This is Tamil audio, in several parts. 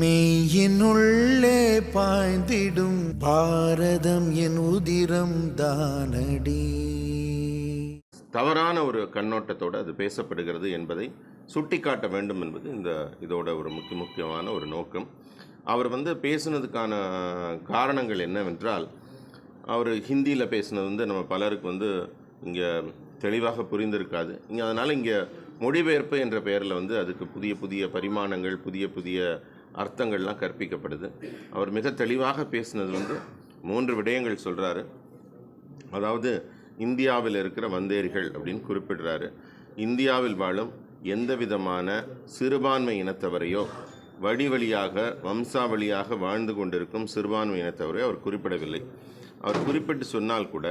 மெய்யினுள்ளே பாய்ந்திடும் பாரதம் என் உதிரம் தானடி. தவறான ஒரு கண்ணோட்டத்தோடு அது பேசப்படுகிறது என்பதை சுட்டிக்காட்ட வேண்டும் என்பது இந்த இதோட ஒரு முக்கிய முக்கியமான ஒரு நோக்கம். அவர் வந்து பேசுனதுக்கான காரணங்கள் என்னவென்றால் அவர் ஹிந்தியில் பேசுனது வந்து நம்ம பலருக்கு வந்து இங்கே தெளிவாக புரிந்திருக்காது. இங்கே அதனால் இங்கே மொழிபெயர்ப்பு என்ற பெயரில் வந்து அதுக்கு புதிய புதிய பரிமாணங்கள் புதிய புதிய அர்த்தங்கள்லாம் கற்பிக்கப்படுது. அவர் மிக தெளிவாக பேசினது வந்து மூன்று விடயங்கள் சொல்கிறாரு அதாவது இந்தியாவில் இருக்கிற வந்தேரிகள் அப்படின்னு குறிப்பிடுறாரு. இந்தியாவில் வாழும் எந்த விதமான சிறுபான்மை இனத்தவரையோ வழி வழியாக வம்சாவளியாக வாழ்ந்து கொண்டிருக்கும் சிறுபான்மை இனத்தவரையோ அவர் குறிப்பிடவில்லை. அவர் குறிப்பிட்டு சொன்னால் கூட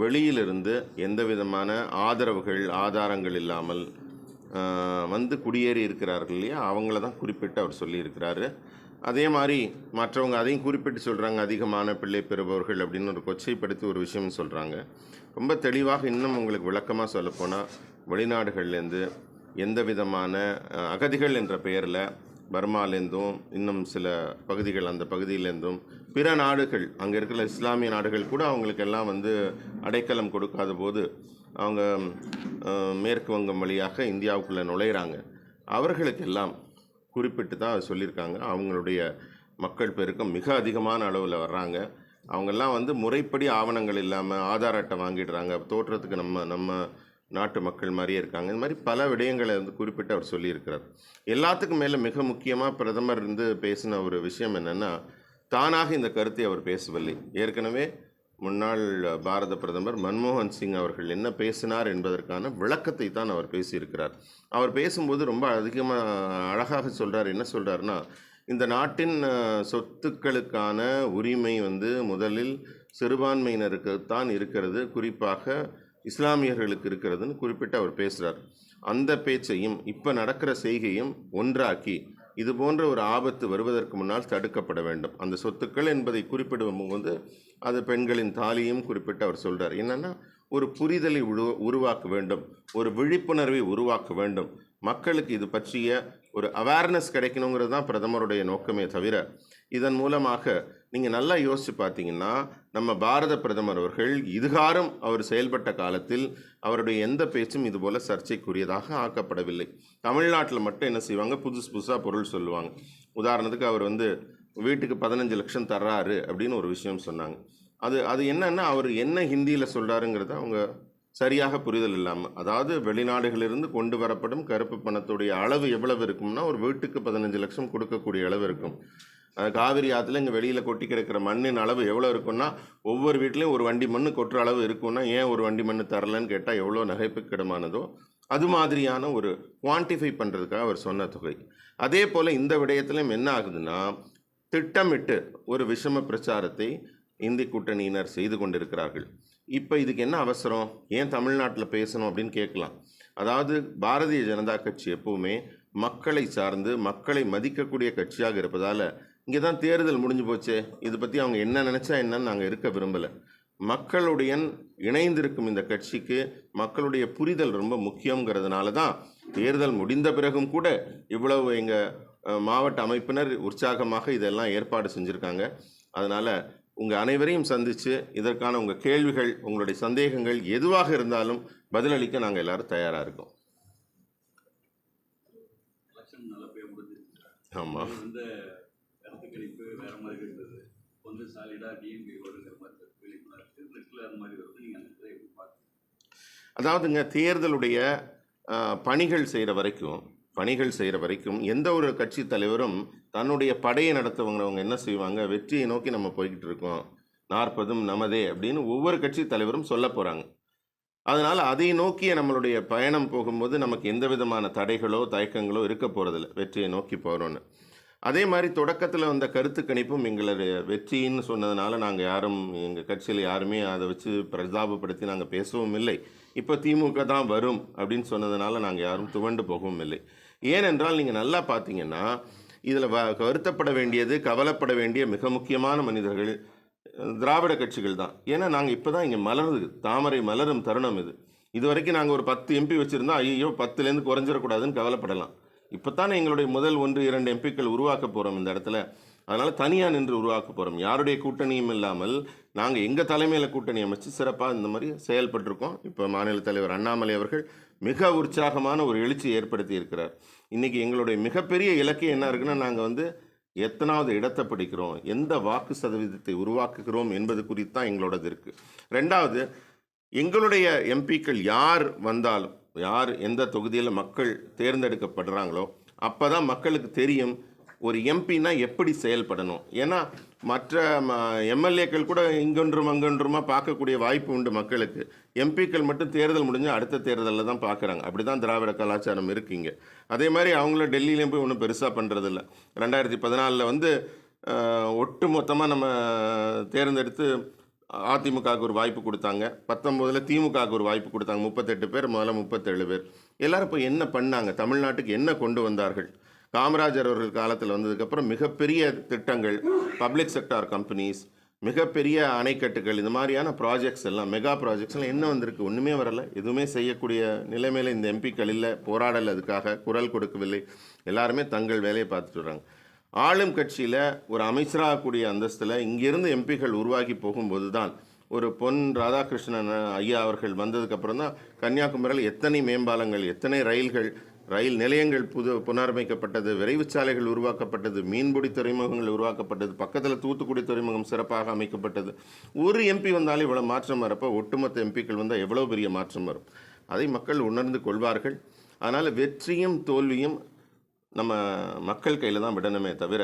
வெளியிலிருந்து எந்த விதமான ஆதரவுகள் ஆதாரங்கள் இல்லாமல் வந்து குடியேறி இருக்கிறார்கள் இல்லையா? அவங்கள தான் குறிப்பிட்டு அவர் சொல்லியிருக்கிறாரு. அதே மாதிரி மற்றவங்க அதையும் குறிப்பிட்டு சொல்கிறாங்க அதிகமான பிள்ளை பெறுபவர்கள் அப்படின்னு ஒரு கொச்சைப்படுத்தி ஒரு விஷயம் சொல்கிறாங்க ரொம்ப தெளிவாக இன்னும் உங்களுக்கு விளக்கமாக சொல்லப்போனால் வெளிநாடுகள்லேருந்து எந்த விதமான அகதிகள் என்ற பெயரில் பர்மாலேருந்தும் இன்னும் சில பகுதிகள் அந்த பகுதியிலேருந்தும் பிற நாடுகள் அங்கே இருக்கிற இஸ்லாமிய நாடுகள் கூட அவங்களுக்கெல்லாம் வந்து அடைக்கலம் கொடுக்காத போது அவங்க மேற்கு வங்கம் வழியாக இந்தியாவுக்குள்ளே நுழையிறாங்க. அவர்களுக்கெல்லாம் குறிப்பிட்டு தான் சொல்லியிருக்காங்க. அவங்களுடைய மக்கள் பெருக்கம் மிக அதிகமான அளவில் வர்றாங்க. அவங்கெல்லாம் வந்து முறைப்படி ஆவணங்கள் இல்லாமல் ஆதார் அட்டை வாங்கிடுறாங்க. தோற்றத்துக்கு நம்ம நம்ம நாட்டு மக்கள் மாதிரியே இருக்காங்க. இந்த மாதிரி பல விடயங்களை வந்து குறிப்பிட்டு அவர் சொல்லியிருக்கிறார். எல்லாத்துக்கும் மேலே மிக முக்கியமாக பிரதமர் இருந்து பேசின ஒரு விஷயம் என்னென்னா தானாக இந்த கருத்தை அவர் பேசவில்லை. ஏற்கனவே முன்னாள் பாரத பிரதமர் மன்மோகன் சிங் அவர்கள் என்ன பேசினார் என்பதற்கான விளக்கத்தை தான் அவர் பேசியிருக்கிறார். அவர் பேசும்போது ரொம்ப அதிகமாக அழகாக சொல்கிறார் என்ன சொல்கிறாருன்னா இந்த நாட்டின் சொத்துக்களுக்கான உரிமை வந்து முதலில் சிறுபான்மையினருக்கு தான் இருக்கிறது. குறிப்பாக இஸ்லாமியர்களுக்கு இருக்கிறதுன்னு குறிப்பிட்டு அவர் பேசுகிறார் அந்த பேச்சையும் இப்போ நடக்கிற செய்கையும் ஒன்றாக்கி இது போன்ற ஒரு ஆபத்து வருவதற்கு முன்னால் தடுக்கப்பட வேண்டும். அந்த சொத்துக்கள் என்பதை குறிப்பிடும் போது அது பெண்களின் தாலியும் குறிப்பிட்டு அவர் சொல்கிறார் என்னென்னா ஒரு புரிதலை உரு உருவாக்க வேண்டும். ஒரு விழிப்புணர்வை உருவாக்க வேண்டும். மக்களுக்கு இது பற்றிய ஒரு அவேர்னஸ் கிடைக்கணுங்கிறது தான் பிரதமருடைய நோக்கமே தவிர இதன் மூலமாக நீங்கள் நல்லா யோசித்து பார்த்தீங்கன்னா நம்ம பாரத பிரதமர் அவர்கள் இதுகாரம் அவர் செயல்பட்ட காலத்தில் அவருடைய எந்த பேச்சும் இதுபோல் சர்ச்சைக்குரியதாக ஆக்கப்படவில்லை. தமிழ்நாட்டில் மட்டும் என்ன செய்வாங்க? புதுசு புதுசாக பொருள் சொல்லுவாங்க. உதாரணத்துக்கு அவர் வந்து வீட்டுக்கு பதினஞ்சு லட்சம் தர்றாரு அப்படின்னு ஒரு விஷயம் சொன்னாங்க. அது அது என்னன்னா அவர் என்ன ஹிந்தியில் சொல்கிறாருங்கிறத அவங்க சரியாக புரிதல் இல்லாமல் அதாவது வெளிநாடுகளிலிருந்து கொண்டு வரப்படும் கருப்பு பணத்துடைய அளவு எவ்வளவு இருக்கும்னா ஒரு வீட்டுக்கு பதினஞ்சு லட்சம் கொடுக்கக்கூடிய அளவு இருக்கும். காவிரி ஆற்றுல இங்கே வெளியில் கொட்டி கிடக்கிற மண்ணின் அளவு எவ்வளோ இருக்குன்னா ஒவ்வொரு வீட்லேயும் ஒரு வண்டி மண் கொட்டுற அளவு இருக்கும்னா ஏன் ஒரு வண்டி மண் தரலன்னு கேட்டால் எவ்வளோ நகைப்புக்கிடமானதோ அது மாதிரியான ஒரு குவான்டிஃபை பண்ணுறதுக்காக அவர் சொன்ன தொகை. அதே போல் இந்த விடயத்திலும் என்ன ஆகுதுன்னா திட்டமிட்டு ஒரு விஷம பிரச்சாரத்தை இந்தி கூட்டணியினர் செய்து கொண்டிருக்கிறார்கள். இப்போ இதுக்கு என்ன அவசரம்? ஏன் தமிழ்நாட்டில் பேசணும் அப்படின்னு கேட்கலாம். அதாவது பாரதிய ஜனதா கட்சி எப்போவுமே மக்களை சார்ந்து மக்களை மதிக்கக்கூடிய கட்சியாக இருப்பதால் இங்கே தான் தேர்தல் முடிஞ்சு போச்சே. இது பற்றி அவங்க என்ன நினச்சா என்னன்னு நாங்கள் இருக்க விரும்பலை. மக்களுடன் இணைந்திருக்கும் இந்த கட்சிக்கு மக்களுடைய புரிதல் ரொம்ப முக்கியங்கிறதுனால தான் தேர்தல் முடிந்த பிறகும் கூட இவ்வளவு எங்கள் மாவட்ட அமைப்பினர் உற்சாகமாக இதெல்லாம் ஏற்பாடு செஞ்சுருக்காங்க. அதனால் உங்கள் அனைவரையும் சந்தித்து இதற்கான உங்கள் கேள்விகள் உங்களுடைய சந்தேகங்கள் எதுவாக இருந்தாலும் பதிலளிக்க நாங்கள் எல்லாரும் தயாராக இருக்கோம். ஆமாம் வந்து கருத்து கணிப்பு வேற மாதிரி இருந்தது டிஎம்பி வருங்கிற மாதிரி விழிப்புணர்வு அந்த மாதிரி நீங்கள் அந்த இதை எப்படி அதாவதுங்க தேர்தலுடைய பணிகள் செய்கிற வரைக்கும் பணிகள் செய்கிற வரைக்கும் எந்த ஒரு கட்சி தலைவரும் தன்னுடைய படையை நடத்துவங்கிறவங்க என்ன செய்வாங்க? வெற்றியை நோக்கி நம்ம போய்கிட்டு இருக்கோம். நாற்பதும் நமதே அப்படின்னு ஒவ்வொரு கட்சி தலைவரும் சொல்ல போகிறாங்க அதனால் அதை நோக்கிய நம்மளுடைய பயணம் போகும்போது நமக்கு எந்த விதமான தடைகளோ தயக்கங்களோ இருக்க போகிறதில்ல வெற்றியை நோக்கி போகிறோன்னு அதே மாதிரி தொடக்கத்தில் வந்த கருத்து கணிப்பும் எங்களுடைய வெற்றின்னு சொன்னதுனால நாங்கள் யாரும் எங்கள் கட்சியில் யாருமே அதை வச்சு பிரதாபப்படுத்தி நாங்கள் பேசவும் இல்லை. இப்போ திமுக தான் வரும் அப்படின்னு சொன்னதுனால நாங்கள் யாரும் துவண்டு போகவும் இல்லை. ஏனென்றால் நீங்கள் நல்லா பார்த்தீங்கன்னா இதில் வ வருத்தப்பட வேண்டியது கவலைப்பட வேண்டிய மிக முக்கியமான மனிதர்கள் திராவிட கட்சிகள் தான். ஏன்னா நாங்கள் இப்போ தான் இங்கே மலருது. தாமரை மலரும் தருணம் இது. இது வரைக்கும் நாங்கள் ஒரு பத்து எம்பி வச்சுருந்தோம் ஐயோ பத்துலேருந்து குறைஞ்சிடக்கூடாதுன்னு கவலைப்படலாம். இப்போ தானே எங்களுடைய முதல் ஒன்று இரண்டு எம்பிக்கள் உருவாக்க போகிறோம் இந்த இடத்துல. அதனால் தனியாக நின்று உருவாக்க போகிறோம் யாருடைய கூட்டணியும் இல்லாமல் நாங்கள் எங்கள் தலைமையில் கூட்டணி அமைச்சு சிறப்பாக இந்த மாதிரி செயல்பட்டிருக்கோம். இப்போ மாநில தலைவர் அண்ணாமலை அவர்கள் மிக உற்சாகமான ஒரு எழுச்சி ஏற்படுத்தி இருக்கிறார். இன்றைக்கி எங்களுடைய மிகப்பெரிய இலக்கு என்ன இருக்குன்னா நாங்கள் வந்து எத்தனாவது இடத்தை பிடிக்கிறோம் எந்த வாக்கு சதவீதத்தை உருவாக்குகிறோம் என்பது குறித்து தான் எங்களோடது இருக்குது ரெண்டாவது எங்களுடைய எம்பிக்கள் யார் வந்தாலும் யார் எந்த தொகுதியில் மக்கள் தேர்ந்தெடுக்கப்படுறாங்களோ அப்போ தான் மக்களுக்கு தெரியும் ஒரு எம்பினா எப்படி செயல்படணும். ஏன்னா மற்ற எம்எல்ஏக்கள் கூட இங்கொன்றும் அங்கொன்றுமா பார்க்கக்கூடிய வாய்ப்பு உண்டு மக்களுக்கு. எம்பிக்கள் மட்டும் தேர்தல் முடிஞ்சு அடுத்த தேர்தலில் தான் பார்க்குறாங்க. அப்படி தான் திராவிட கலாச்சாரம் இருக்குங்க அதே மாதிரி அவங்கள டெல்லியிலையும் போய் ஒன்றும் பெருசாக பண்ணுறதில்ல ரெண்டாயிரத்தி பதினாலில் வந்து ஒட்டு மொத்தமாக நம்ம தேர்ந்தெடுத்து அதிமுகவுக்கு ஒரு வாய்ப்பு கொடுத்தாங்க. பத்தொம்போதில் திமுகவுக்கு ஒரு வாய்ப்பு கொடுத்தாங்க. முப்பத்தெட்டு பேர் முதல்ல முப்பத்தேழு பேர். எல்லாரும் இப்போ என்ன பண்ணாங்க? தமிழ்நாட்டுக்கு என்ன கொண்டு வந்தார்கள்? காமராஜர் அவர்கள் காலத்தில் வந்ததுக்கப்புறம் மிகப்பெரிய திட்டங்கள் பப்ளிக் செக்டார் கம்பெனிஸ் மிகப்பெரிய அணைக்கட்டுகள் இந்த மாதிரியான ப்ராஜெக்ட்ஸ் எல்லாம் மெகா ப்ராஜெக்ட்ஸ் எல்லாம் என்ன வந்திருக்கு? ஒன்றுமே வரல. எதுவுமே செய்யக்கூடிய நிலைமையில் இந்த எம்பிக்கள் இல்லை. போராடல் அதுக்காக குரல் கொடுக்கவில்லை. எல்லாருமே தங்கள் வேலையை பார்த்துட்டு வர்றாங்க ஆளும் கட்சியில் ஒரு அமைச்சராகக்கூடிய அந்தஸ்தில் இங்கிருந்து எம்பிக்கள் உருவாகி போகும்போது தான் ஒரு பொன் ராதாகிருஷ்ணன் ஐயா அவர்கள் வந்ததுக்கப்புறம் தான் கன்னியாகுமரியில் எத்தனை மேம்பாலங்கள் எத்தனை ரயில்கள் ரயில் நிலையங்கள் புது புனரமைக்கப்பட்டது விரைவுச்சாலைகள் உருவாக்கப்பட்டது மீன்பிடி துறைமுகங்கள் உருவாக்கப்பட்டது பக்கத்தில் தூத்துக்குடி துறைமுகம் சிறப்பாக அமைக்கப்பட்டது. ஒரு எம்பி வந்தாலே இவ்வளோ மாற்றம் வரப்போ ஒட்டுமொத்த எம்பிக்கள் வந்தால் எவ்வளோ பெரிய மாற்றம் வரும்? அதை மக்கள் உணர்ந்து கொள்வார்கள். அதனால் வெற்றியும் தோல்வியும் நம்ம மக்கள் கையில் தான் விடணுமே தவிர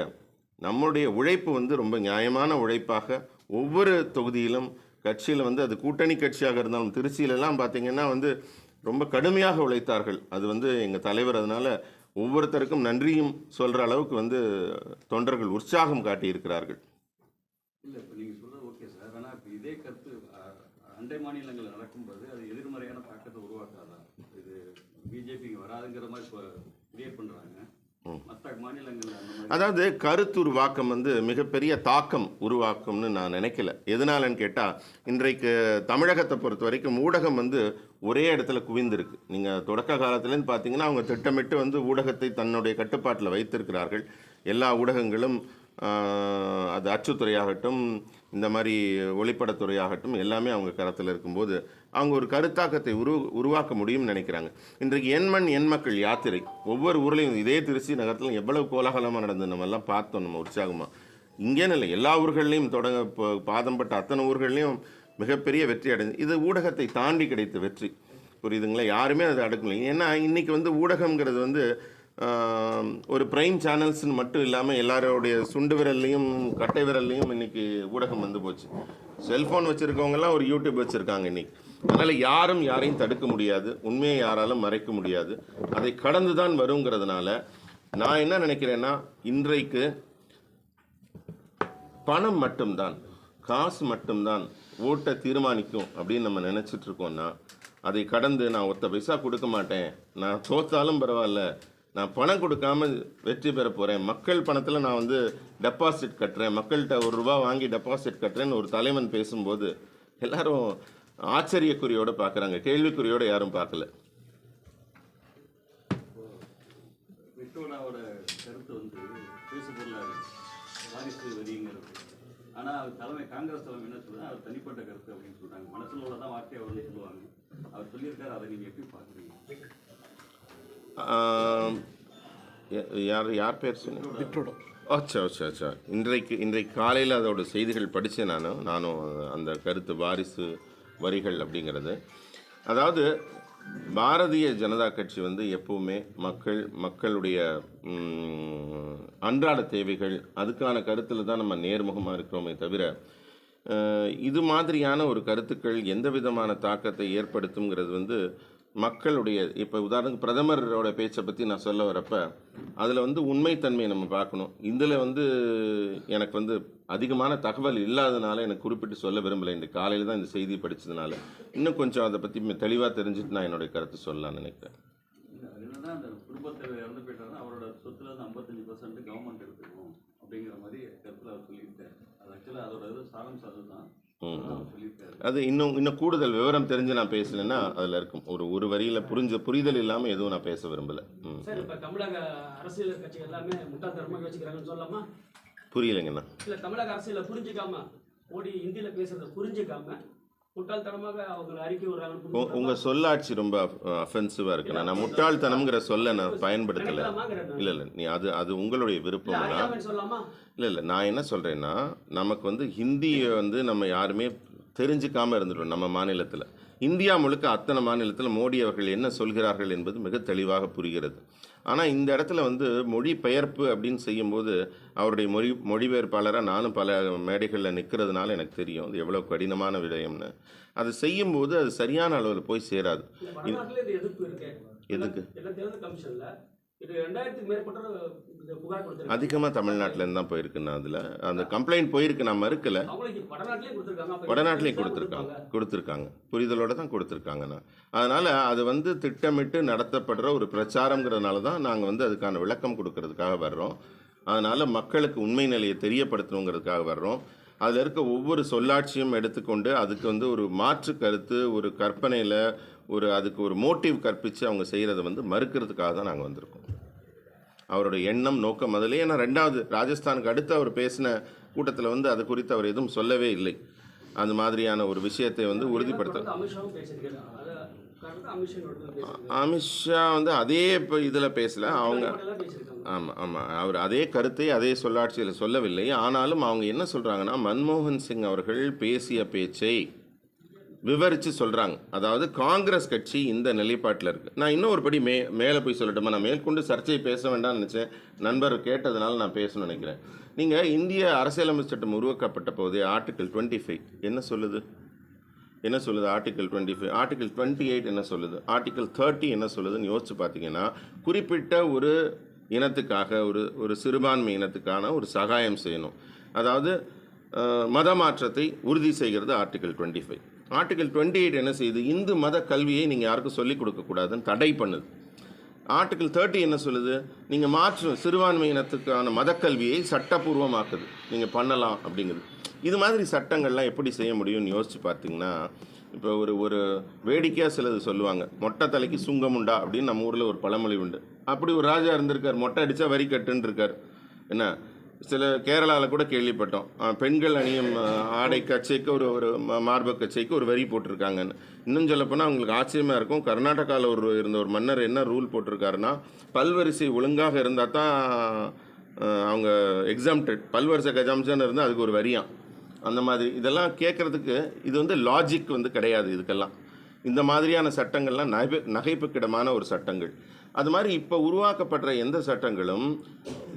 நம்மளுடைய உழைப்பு வந்து ரொம்ப நியாயமான உழைப்பாக ஒவ்வொரு தொகுதியிலும் கட்சியில் வந்து அது கூட்டணி கட்சியாக இருந்தாலும் திருச்சியிலலாம் பார்த்திங்கன்னா வந்து ரொம்ப கடுமையாக உழைத்தார்கள். அது வந்து எங்கள் தலைவர் அதனால் ஒவ்வொருத்தருக்கும் நன்றியும் சொல்கிற அளவுக்கு வந்து தொண்டர்கள் உற்சாகம் காட்டியிருக்கிறார்கள். இல்லை இப்போ நீங்கள் சொல்கிறது ஓகே சார். ஆனால் இப்போ இதே கருத்து அண்டை மாநிலங்கள் நடக்கும்போது அது எதிர்மறையான தாக்கத்தை உருவாக்காதா? இது பிஜேபி வராதுங்கிற மாதிரி இப்போ கிரியேட் பண்ணுறாங்க அதாவது கருத்துருவாக்கம் வந்து மிகப்பெரிய தாக்கம் உருவாக்கும்னு நான் நினைக்கல. எதனாலன்னு கேட்டால் இன்றைக்கு தமிழகத்தை பொறுத்த வரைக்கும் ஊடகம் வந்து ஒரே இடத்துல குவிந்திருக்கு. நீங்கள் தொடக்க காலத்துலேருந்து பார்த்தீங்கன்னா அவங்க திட்டமிட்டு வந்து ஊடகத்தை தன்னுடைய கட்டுப்பாட்டில் வைத்திருக்கிறார்கள். எல்லா ஊடகங்களும் அது அச்சுத்துறையாகட்டும் இந்த மாதிரி ஒளிப்படத்துறையாகட்டும் எல்லாமே அவங்க கரத்தில் இருக்கும்போது அவங்க ஒரு கருத்தாக்கத்தை உரு உருவாக்க முடியும்னு நினைக்கிறாங்க. இன்றைக்கு எண்மண் எண் மக்கள் யாத்திரை ஒவ்வொரு ஊர்லேயும் இதே திருச்சி நகரத்தில் எவ்வளவு கோலாகலமாக நடந்தது நம்ம எல்லாம் பார்த்தோம் நம்ம உற்சாகமாக இங்கேன்னு இல்லை எல்லா ஊர்கள்லையும் தொடங்க பாதம்பட்ட பாதம் பட்ட அத்தனை ஊர்கள்லையும் மிகப்பெரிய வெற்றி அடைஞ்சு இது ஊடகத்தை தாண்டி கிடைத்த வெற்றி. புரியுதுங்களா? யாருமே அதை அடக்கல. ஏன்னா இன்றைக்கி வந்து ஊடகம்ங்கிறது வந்து ஒரு பிரைம் சேனல்ஸ்னு மட்டும் இல்லாமல் எல்லாரோடைய சுண்டு விரல்லையும் கட்டை விரல்லையும் இன்னைக்கு ஊடகம் வந்து போச்சு. செல்ஃபோன் வச்சுருக்கவங்கெல்லாம் ஒரு யூடியூப் வச்சுருக்காங்க இன்றைக்கி அதனால் யாரும் யாரையும் தடுக்க முடியாது. உண்மையை யாராலும் மறைக்க முடியாது. அதை கடந்து தான் வருங்கிறதுனால நான் என்ன நினைக்கிறேன்னா இன்றைக்கு பணம் மட்டும்தான் காசு மட்டும்தான் ஓட்டை தீர்மானிக்கும் அப்படின்னு நம்ம நினச்சிட்டு இருக்கோம்னா அதை கடந்து நான் ஒத்த பைசா கொடுக்க மாட்டேன். நான் தோத்தாலும் பரவாயில்ல. நான் பணம் கொடுக்காம வெற்றி பெற போகிறேன் மக்கள் பணத்தில் நான் வந்து டெபாசிட் கட்டுறேன். மக்கள்கிட்ட ஒரு ரூபா வாங்கி டெபாசிட் கட்டுறேன்னு ஒரு தலைவன் பேசும்போது எல்லாரும் ஆச்சரியக்குறியோட பார்க்குறாங்க. கேள்விக்குறியோட யாரும் பார்க்கல. விட்டோடாவோட கருத்து வந்து பேசுபொருளாக வாரிசு வரிங்கிறது. ஆனால் அவர் தலைமை காங்கிரஸ் தலைமை என்ன சொல்லுது அது தனிப்பட்ட கருத்து அப்படின்னு சொல்றாங்க. மனசுல உள்ளதான் வார்த்தையை அவர் வந்து சொல்லுவாங்க. அவர் சொல்லியிருக்காரு அதை நீங்கள் எப்படி பார்க்குறீங்க? ஆம், யா- யார் யார் பேர் சொன்னீங்க? அச்சா அச்சா அச்சா. இன்றைக்கு இன்றைக்கு காலையில் அதோட செய்திகள் படித்தேன் நான். நானும் அந்த கருத்து வாரிசு வரிகள் அப்படிங்கிறது. அதாவது பாரதிய ஜனதா கட்சி வந்து எப்பவுமே மக்கள் மக்களுடைய அன்றாட தேவைகள் அதுக்கான கருத்தில் தான் நம்ம நேர்முகமாக இருக்கிறோமே தவிர இது மாதிரியான ஒரு கருத்துக்கள் எந்த விதமான தாக்கத்தை ஏற்படுத்துங்கிறது வந்து மக்களுடைய இப்போ உதாரணத்துக்கு பிரதமரோட பேச்சை பற்றி நான் சொல்ல வரப்ப அதில் வந்து உண்மைத்தன்மையை நம்ம பார்க்கணும். இதில் வந்து எனக்கு வந்து அதிகமான தகவல் இல்லாதனால எனக்கு குறிப்பிட்டு சொல்ல விரும்பலை. இந்த காலையில் தான் இந்த செய்தி படித்ததுனால இன்னும் கொஞ்சம் அதை பற்றி தெளிவாக தெரிஞ்சுட்டு நான் என்னுடைய கருத்து சொல்லலாம்னு நினைக்கிறேன். அந்த குடும்பத்தில் இறந்து போயிட்டாருன்னா அவரோட சொத்துல இருந்து ஐம்பத்தஞ்சு பர்சன்ட் கவர்மெண்ட் எடுத்துக்கணும் அப்படிங்கிற மாதிரி கருத்தில் அவர் சொல்லியிருக்காரு அது ஆக்சுவலாக அதோட இது சாரம்சம் அதுதான் தான். அது இன்னும் இன்னும் கூடுதல் விவரம் தெரிஞ்சு நான் பேசலைன்னா அதில் இருக்கும். ஒரு ஒரு வரியில் புரிஞ்ச புரிதல் இல்லாமல் எதுவும் நான் பேச விரும்பலை. சார் இப்ப தமிழக அரசியல் கட்சி எல்லாமே முட்டாள்தனமா யோசிக்கிறாங்கன்னு சொல்லலாமா? புரியலைங்கண்ணா. இல்ல தமிழக அரசியல புரிஞ்சுக்காம மோடி ஹிந்தியில பேசுறத புரிஞ்சுக்காம முட்டாள்தனமாக உங்க சொல்லாட்சி ரொம்ப அஃபென்சிவாக இருக்குண்ணா. நான் முட்டாள்தனம்ங்கிற சொல்ல நான் பயன்படுத்தலை. இல்லை இல்லை நீ அது அது உங்களுடைய சொல்லலாமா? இல்லை இல்லை நான் என்ன சொல்கிறேன்னா நமக்கு வந்து ஹிந்தியை வந்து நம்ம யாருமே தெரிஞ்சுக்காம இருந்துட்டோம் நம்ம மாநிலத்தில். இந்தியா முழுக்க அத்தனை மாநிலத்தில் மோடி அவர்கள் என்ன சொல்கிறார்கள் என்பது மிக தெளிவாக புரிகிறது. ஆனால் இந்த இடத்துல வந்து மொழி பெயர்ப்பு அப்படின்னு செய்யும்போது அவருடைய மொழி மொழிபெயர்ப்பாளராக நானும் பல மேடைகளில் நிற்கிறதுனால எனக்கு தெரியும். அது எவ்வளோ கடினமான விடயம்னு. அது செய்யும்போது அது சரியான அளவில் போய் சேராது. எதுக்கு? அதிகமாக தமிழ்நாட்டிலேருந்து தான் போயிருக்குண்ணா அதில். அந்த கம்ப்ளைண்ட் போயிருக்கு நான் மறுக்கலை வடநாட்டிலையும் கொடுத்துருக்காங்க? கொடுத்துருக்காங்க. புரிதலோடு தான் கொடுத்துருக்காங்கண்ணா. அதனால் அது வந்து திட்டமிட்டு நடத்தப்படுற ஒரு பிரச்சாரங்கிறதுனால தான் நாங்கள் வந்து அதுக்கான விளக்கம் கொடுக்கறதுக்காக வர்றோம். அதனால் மக்களுக்கு உண்மை நிலையை தெரியப்படுத்தணுங்கிறதுக்காக வர்றோம். அதில் இருக்க ஒவ்வொரு சொல்லாட்சியும் எடுத்துக்கொண்டு அதுக்கு வந்து ஒரு மாற்று கருத்து ஒரு கற்பனையில் ஒரு அதுக்கு ஒரு மோட்டிவ் கற்பித்து அவங்க செய்கிறத வந்து மறுக்கிறதுக்காக தான் நாங்கள் வந்திருக்கோம். அவரோட எண்ணம் நோக்கம் அதிலே. ஏன்னா ரெண்டாவது ராஜஸ்தானுக்கு அடுத்து அவர் பேசின கூட்டத்தில் வந்து அது குறித்து அவர் எதுவும் சொல்லவே இல்லை. அந்த மாதிரியான ஒரு விஷயத்தை வந்து உறுதிப்படுத்த அமித்ஷா வந்து அதே இப்போ இதில் பேசல. அவங்க ஆமாம் ஆமாம் அவர் அதே கருத்தை அதே சொல்லாட்சியில் சொல்லவில்லை. ஆனாலும் அவங்க என்ன சொல்கிறாங்கன்னா மன்மோகன் சிங் அவர்கள் பேசிய பேச்சை விவரித்து சொல்கிறாங்க அதாவது காங்கிரஸ் கட்சி இந்த நிலைப்பாட்டில் இருக்குது நான் இன்னும் ஒரு படி மே மேலே போய் சொல்லட்டுமா? நான் மேற்கொண்டு சர்ச்சையை பேச வேண்டாம்னு நினச்சேன். நண்பர் கேட்டதுனால நான் பேசணும்னு நினைக்கிறேன். நீங்கள் இந்திய அரசியலமைப்பு சட்டம் உருவாக்கப்பட்ட போதே ஆர்டிக்கிள் டுவெண்ட்டி ஃபைவ் என்ன சொல்லுது? என்ன சொல்லுது article twenty five? Article twenty eight என்ன சொல்லுது? ஆர்டிகல் தேர்ட்டி என்ன சொல்லுதுன்னு யோசிச்சு பார்த்தீங்கன்னா குறிப்பிட்ட ஒரு இனத்துக்காக ஒரு ஒரு சிறுபான்மை இனத்துக்கான ஒரு சகாயம் செய்யணும். அதாவது மதமாற்றத்தை மத மாற்றத்தை உறுதி செய்கிறது article twenty five. Article twenty eight என்ன செய்யுது இந்து மத கல்வியை நீங்கள் யாருக்கும் சொல்லிக் கொடுக்கக்கூடாதுன்னு தடை பண்ணுது. ஆர்டிகல் தேர்ட்டி என்ன சொல்லுது நீங்கள் மாற்று சிறுபான்மை இனத்துக்கான மதக்கல்வியை சட்டப்பூர்வமாக்குது நீங்கள் பண்ணலாம் அப்படிங்குது. இது மாதிரி சட்டங்கள்லாம் எப்படி செய்ய முடியும்னு யோசித்து பார்த்தீங்கன்னா இப்போ ஒரு ஒரு வேடிக்கையாக சிலது சொல்லுவாங்க. மொட்டை தலைக்கு சுங்கம் உண்டா அப்படின்னு நம்ம ஊரில் ஒரு பழமொழி உண்டு. அப்படி ஒரு ராஜா இருந்திருக்கார் மொட்டை அடித்தா வரி கட்டுன்னு இருக்கார் என்ன? சில கேரளாவில் கூட கேள்விப்பட்டோம். பெண்கள் அணியும் ஆடை கச்சைக்கு ஒரு ஒரு ம- கச்சைக்கு ஒரு வரி போட்டிருக்காங்கன்னு. இன்னும் சொல்லப்போனால் அவங்களுக்கு ஆச்சரியமாக இருக்கும். கர்நாடகாவில் ஒரு இருந்த ஒரு மன்னர் என்ன ரூல் போட்டிருக்காருன்னா பல்வரிசை ஒழுங்காக இருந்தால் தான் அவங்க எக்ஸாம்டட் பல்வரிசை கஜாம்சன் இருந்தால் அதுக்கு ஒரு வரியாம் அந்த மாதிரி. இதெல்லாம் கேட்குறதுக்கு இது வந்து லாஜிக் வந்து கிடையாது இதுக்கெல்லாம். இந்த மாதிரியான சட்டங்கள்லாம் நகை நகைப்புக்கிடமான ஒரு சட்டங்கள். அது மாதிரி இப்போ உருவாக்கப்படுற எந்த சட்டங்களும்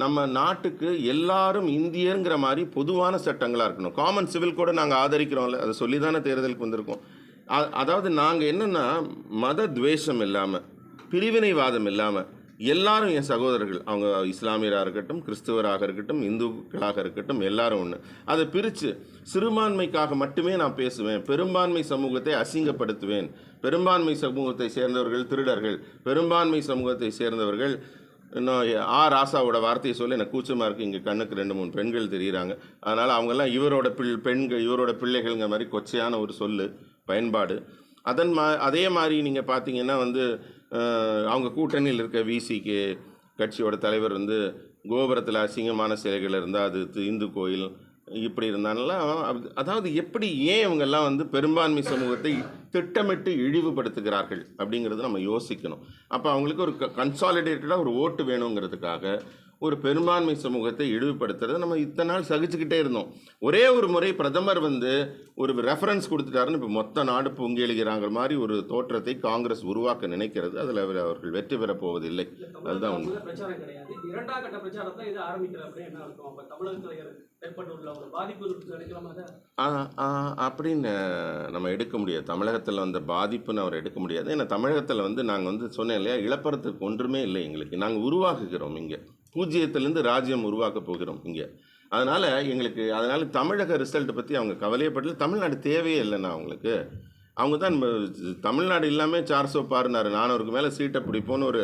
நம்ம நாட்டுக்கு எல்லாரும் இந்தியங்கிற மாதிரி பொதுவான சட்டங்களாக இருக்கணும். காமன் சிவில் கூட நாங்கள் ஆதரிக்கிறோம்ல. அதை சொல்லி தானே தேர்தலுக்கு வந்திருக்கோம். அதாவது நாங்கள் என்னென்னா மத துவேஷம் இல்லாமல் பிரிவினைவாதம் இல்லாமல் எல்லாரும் என் சகோதரர்கள் அவங்க இஸ்லாமியராக இருக்கட்டும் கிறிஸ்துவராக இருக்கட்டும் இந்துக்களாக இருக்கட்டும் எல்லாரும் ஒன்று அதை பிரித்து சிறுபான்மைக்காக மட்டுமே நான் பேசுவேன். பெரும்பான்மை சமூகத்தை அசிங்கப்படுத்துவேன். பெரும்பான்மை சமூகத்தை சேர்ந்தவர்கள் திருடர்கள். பெரும்பான்மை சமூகத்தை சேர்ந்தவர்கள் இன்னும் ஆ ராசாவோட வார்த்தையை சொல்லி எனக்கு கூச்சமாக இருக்குது இங்கே கண்ணுக்கு ரெண்டு மூணு பெண்கள் தெரிகிறாங்க அதனால் அவங்கெல்லாம் இவரோட பிள் பெண்கள் இவரோட பிள்ளைகள்ங்கிற மாதிரி கொச்சையான ஒரு சொல்லு பயன்பாடு. அதன் மா அதே மாதிரி நீங்கள் பார்த்தீங்கன்னா வந்து அவங்க கூட்டணியில் இருக்க விசிகே கட்சியோட தலைவர் வந்து கோபுரத்தில் அசிங்கமான சிலைகள் இருந்தால் அது இந்து கோயில் இப்படி இருந்தாலும் அதாவது எப்படி ஏன் இவங்கெல்லாம் வந்து பெரும்பான்மை சமூகத்தை திட்டமிட்டு இழிவுபடுத்துகிறார்கள் அப்படிங்கிறது நம்ம யோசிக்கணும். அப்போ அவங்களுக்கு ஒரு கன்சாலிடேட்டடாக ஒரு ஓட்டு வேணுங்கிறதுக்காக ஒரு பெரும்பான்மை சமூகத்தை இழிவுபடுத்துறது. நம்ம இத்தனை நாள் சகிச்சுக்கிட்டே இருந்தோம். ஒரே ஒரு முறை பிரதமர் வந்து ஒரு ரெஃபரன்ஸ் கொடுத்துட்டாருன்னு இப்போ மொத்த நாடு பொங்கி எழுகிறாங்கிற மாதிரி ஒரு தோற்றத்தை காங்கிரஸ் உருவாக்க நினைக்கிறது. அதில் அவர் அவர்கள் வெற்றி பெறப் போவதில்லை. அதுதான் உண்மை. அப்படின்னு நம்ம எடுக்க முடியாது. தமிழகத்தில் வந்த பாதிப்புன்னு அவர் எடுக்க முடியாது. ஏன்னா தமிழகத்தில் வந்து நாங்கள் வந்து சொன்னேன் இல்லையா? இழப்பறதுக்கு ஒன்றுமே இல்லை எங்களுக்கு. நாங்கள் உருவாக்குகிறோம் இங்கே. பூஜ்ஜியத்திலேருந்து ராஜ்யம் உருவாக்க போகிறோம் இங்கே. அதனால் எங்களுக்கு அதனால் தமிழக ரிசல்ட்டை பற்றி அவங்க கவலையப்படல. தமிழ்நாடு தேவையே இல்லைண்ணா அவங்களுக்கு. அவங்க தான் தமிழ்நாடு இல்லாமல் சார்சோ பாருனாரு. நானூறுக்கு மேலே சீட்டை பிடிப்போன்னு ஒரு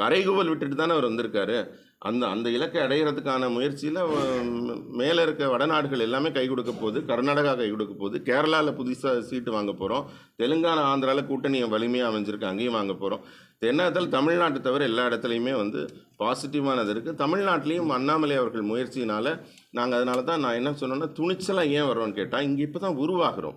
கரைகுவல் விட்டுட்டு தானே அவர் வந்திருக்காரு. அந்த அந்த இலக்கை அடையிறதுக்கான முயற்சியில் மேலே இருக்க வடநாடுகள் எல்லாமே கை கொடுக்க போகுது. கர்நாடகா கை கொடுக்க போகுது. கேரளாவில் புதுசாக சீட்டு வாங்க போகிறோம் தெலுங்கானா ஆந்திராவில் கூட்டணியை வலிமையாக அமைஞ்சிருக்கு. அங்கேயும் வாங்க போகிறோம் தென்னாத்தில் தமிழ்நாட்டை தவிர எல்லா இடத்துலையுமே வந்து பாசிட்டிவானது இருக்குது தமிழ்நாட்டிலையும் அண்ணாமலை அவர்கள் முயற்சியினால் நாங்கள் அதனால தான் நான் என்ன சொன்னேன்னா துணிச்சலாக ஏன் வரோன்னு கேட்டால் இங்கே இப்போ தான் உருவாகிறோம்.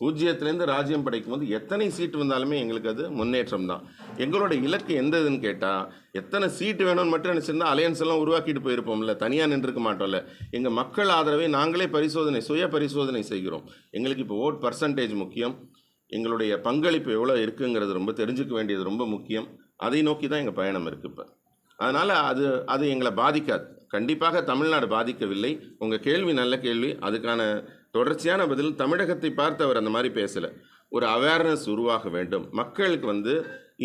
பூஜ்ஜியத்துலேருந்து ராஜ்யம் படைக்கும் போது எத்தனை சீட்டு வந்தாலுமே எங்களுக்கு அது முன்னேற்றம் தான். எங்களோட இலக்கு எந்த இதுன்னு கேட்டால் எத்தனை சீட்டு வேணும்னு மட்டும் நினச்சிருந்தா அலையன்ஸ் எல்லாம் உருவாக்கிட்டு போயிருப்போம்ல தனியாக நின்றுக்க மாட்டோம்ல. எங்கள் மக்கள் ஆதரவை நாங்களே பரிசோதனை சுய பரிசோதனை செய்கிறோம். எங்களுக்கு இப்போ ஓட் பர்சன்டேஜ் முக்கியம். எங்களுடைய பங்களிப்பு எவ்வளோ இருக்குங்கிறது ரொம்ப தெரிஞ்சுக்க வேண்டியது ரொம்ப முக்கியம். அதை நோக்கி தான் எங்கள் பயணம் இருக்குது இப்போ. அதனால் அது அது எங்களை பாதிக்காது. கண்டிப்பாக தமிழ்நாடு பாதிக்கவில்லை. உங்கள் கேள்வி நல்ல கேள்வி. அதுக்கான தொடர்ச்சியான பதில் தமிழகத்தை பார்த்து அவர் அந்த மாதிரி பேசலை. ஒரு அவேர்னஸ் உருவாக வேண்டும். மக்களுக்கு வந்து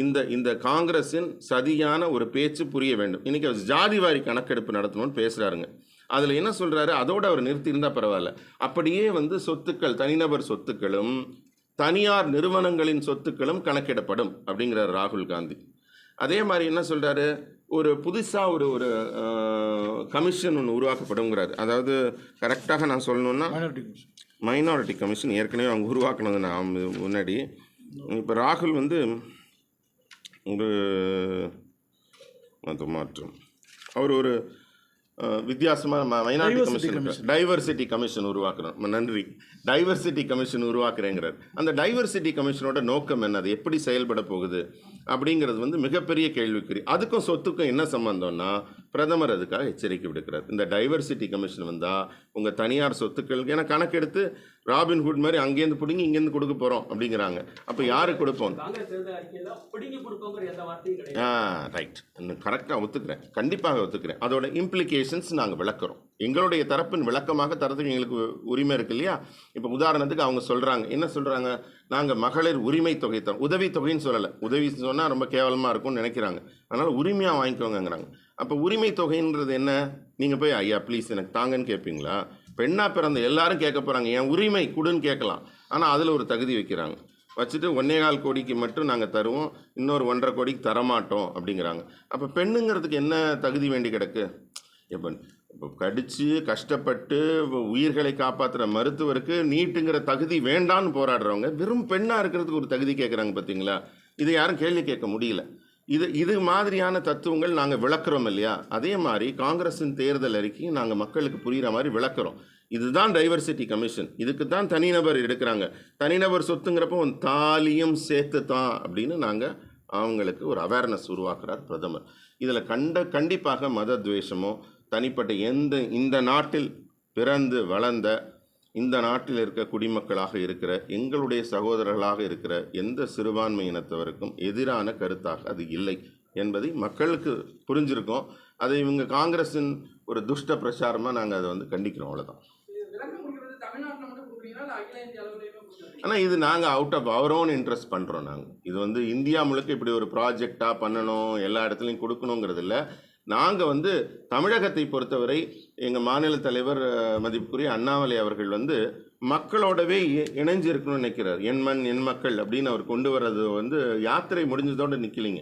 இந்த இந்த காங்கிரஸின் சதியான ஒரு பேச்சு புரிய வேண்டும். இன்றைக்கி அவர் ஜாதிவாரி கணக்கெடுப்பு நடத்தணும்னு பேசுகிறாருங்க அதில் என்ன சொல்கிறாரு அதோடு அவர் நிறுத்தியிருந்தால் பரவாயில்ல. அப்படியே வந்து சொத்துக்கள் தனிநபர் சொத்துக்களும் தனியார் நிறுவனங்களின் சொத்துக்களும் கணக்கிடப்படும் அப்படிங்கிறார் ராகுல் காந்தி. அதே மாதிரி என்ன சொல்கிறாரு ஒரு புதுசாக ஒரு ஒரு கமிஷன் ஒன்று உருவாக்கப்படுங்கிறாரு அதாவது கரெக்டாக நான் சொல்லணுன்னா மைனாரிட்டி கமிஷன் ஏற்கனவே அவங்க உருவாக்குனது நான் முன்னாடி. இப்போ ராகுல் வந்து ஒரு அது மாற்றம். அவர் ஒரு அஹ், வித்தியாசமான மைனாரிட்டி கமிஷன் டைவர்சிட்டி கமிஷன் உருவாக்குறோம் நன்றி. டைவர்சிட்டி கமிஷன் உருவாக்குறேங்கிறார். அந்த டைவர்சிட்டி கமிஷனோட நோக்கம் என்ன? அது எப்படி செயல்பட போகுது? அப்படிங்கிறது வந்து மிகப்பெரிய கேள்விக்குறி. அதுக்கும் சொத்துக்கும் என்ன சம்பந்தம்னா பிரதமர் அதுக்காக எச்சரிக்கை விடுக்கிறார். இந்த டைவர்சிட்டி கமிஷன் வந்தால் உங்கள் தனியார் சொத்துக்களுக்கு ஏன்னா கணக்கெடுத்து ராபின்ஹுட் மாதிரி அங்கேருந்து பிடுங்கி இங்கேருந்து கொடுக்க போகிறோம் அப்படிங்கிறாங்க. அப்போ யாருக்கு கொடுப்போம்? ஆ ரைட் கரெக்டாக ஒத்துக்கிறேன். கண்டிப்பாக ஒத்துக்கிறேன். அதோட இம்ப்ளிகேஷன்ஸ் நாங்கள் விளக்குறோம். எங்களுடைய தரப்பின் விளக்கமாக தரத்துக்கு எங்களுக்கு உரிமை இருக்கு இல்லையா? இப்போ உதாரணத்துக்கு அவங்க சொல்கிறாங்க என்ன சொல்கிறாங்க நாங்கள் மகளிர் உரிமை தொகை தரோம். உதவி தொகைன்னு சொல்லலை. உதவி சொன்னால் ரொம்ப கேவலமாக இருக்கும்னு நினைக்கிறாங்க. அதனால் உரிமையாக வாங்கிக்கோங்கங்கிறாங்க. அப்போ உரிமை தொகைன்றது என்ன? நீங்கள் போய் ஐயா ப்ளீஸ் எனக்கு தாங்கன்னு கேட்பீங்களா பெண்ணாக பிறந்த எல்லாரும் கேட்க போகிறாங்க என் உரிமை கொடுன்னு கேட்கலாம். ஆனால் அதில் ஒரு தகுதி வைக்கிறாங்க. வச்சுட்டு ஒன்னே கால் கோடிக்கு மட்டும் நாங்கள் தருவோம். இன்னொரு ஒன்றரை கோடிக்கு தரமாட்டோம் அப்படிங்கிறாங்க. அப்போ பெண்ணுங்கிறதுக்கு என்ன தகுதி வேண்டி கிடக்கு? இப்போ இப்போ கடித்து கஷ்டப்பட்டு உயிர்களை காப்பாற்றுற மருத்துவருக்கு நீட்டுங்கிற தகுதி வேண்டான்னு போராடுறவங்க வெறும் பெண்ணாக இருக்கிறதுக்கு ஒரு தகுதி கேட்குறாங்க பார்த்தீங்களா இதை யாரும் கேள்வி கேட்க முடியல. இது இது மாதிரியான தத்துவங்கள் நாங்கள் விளக்குறோம் இல்லையா? அதே மாதிரி காங்கிரஸின் தேர்தல் அறிக்கையும் நாங்கள் மக்களுக்கு புரிகிற மாதிரி விளக்குறோம். இதுதான் டைவர்சிட்டி கமிஷன் இதுக்கு தான் தனிநபர் எடுக்கிறாங்க. தனிநபர் சொத்துங்கிறப்போ தாலியும் சேர்த்து தான் அப்படின்னு நாங்கள் அவங்களுக்கு ஒரு அவேர்னஸ் உருவாக்குறார் பிரதமர். இதில் கண்ட கண்டிப்பாக மத துவேஷமோ தனிப்பட்ட எந்த இந்த நாட்டில் பிறந்து வளர்ந்த இந்த நாட்டில் இருக்க குடிமக்களாக இருக்கிற எங்களுடைய சகோதரர்களாக இருக்கிற எந்த சிறுபான்மை இனத்தவருக்கும் எதிரான கருத்தாக அது இல்லை என்பதை மக்களுக்கு புரிஞ்சிருக்கோம். அதை இவங்க காங்கிரஸின் ஒரு துஷ்ட பிரச்சாரமாக நாங்கள் அதை வந்து கண்டிக்கிறோம் அவ்வளோதான் ஆனால் இது நாங்கள் out of our own interest பண்ணுறோம் நாங்கள் இது வந்து இந்தியா முழுக்க இப்படி ஒரு ப்ராஜெக்டாக பண்ணணும் எல்லா இடத்துலையும் கொடுக்கணுங்கிறது இல்லை. நாங்கள் வந்து தமிழகத்தை பொறுத்தவரை எங்கள் மாநில தலைவர் மதிப்புக்குரிய அண்ணாமலை அவர்கள் வந்து மக்களோடவே இ- இணைஞ்சு இருக்கணும்னு நினைக்கிறார். என் மண் என் மக்கள் அப்படின்னு அவர் கொண்டு வர்றது வந்து யாத்திரை முடிஞ்சதோடு நிற்கலிங்க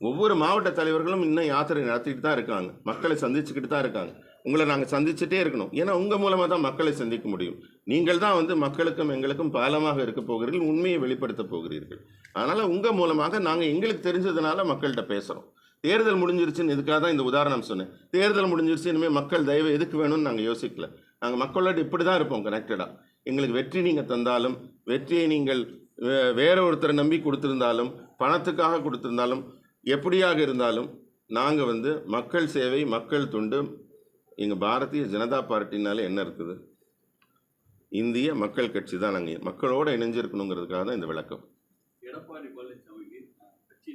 ஒவ்வொரு மாவட்ட தலைவர்களும் இன்னும் யாத்திரை நடத்திட்டு தான் இருக்காங்க. மக்களை சந்திச்சுக்கிட்டு தான் இருக்காங்க. உங்களை நாங்கள் சந்திச்சுட்டே இருக்கணும். ஏன்னா உங்கள் மூலமாக தான் மக்களை சந்திக்க முடியும். நீங்கள் தான் வந்து மக்களுக்கும் எங்களுக்கும் பாலமாக இருக்க போகிறீர்கள் உண்மையை வெளிப்படுத்த போகிறீர்கள். அதனால் உங்கள் மூலமாக நாங்கள் எங்களுக்கு தெரிஞ்சதுனால மக்கள்கிட்ட பேசுகிறோம் தேர்தல் முடிஞ்சிருச்சுன்னு இதுக்காக தான் இந்த உதாரணம் சொன்னேன்? தேர்தல் முடிஞ்சிருச்சு இனிமேல் மக்கள் தயவு எதுக்கு வேணும்னு நாங்கள் யோசிக்கல. நாங்கள் மக்களோட இப்படி தான் இருப்போம் கனெக்டடாக எங்களுக்கு வெற்றி நீங்கள் தந்தாலும் வெற்றியை நீங்கள் வே- வேற ஒருத்தரை நம்பி கொடுத்துருந்தாலும் பணத்துக்காக கொடுத்துருந்தாலும் எப்படியாக இருந்தாலும் நாங்கள் வந்து மக்கள் சேவை மக்கள் துண்டு எங்கள் பாரதிய ஜனதா பார்ட்டினால என்ன இருக்குது? இந்திய மக்கள் கட்சி தான் நாங்கள் மக்களோடு இணைஞ்சிருக்கணுங்கிறதுக்காக தான் இந்த விளக்கம். எடப்பாடி பழனிசாமிக்கு கட்சி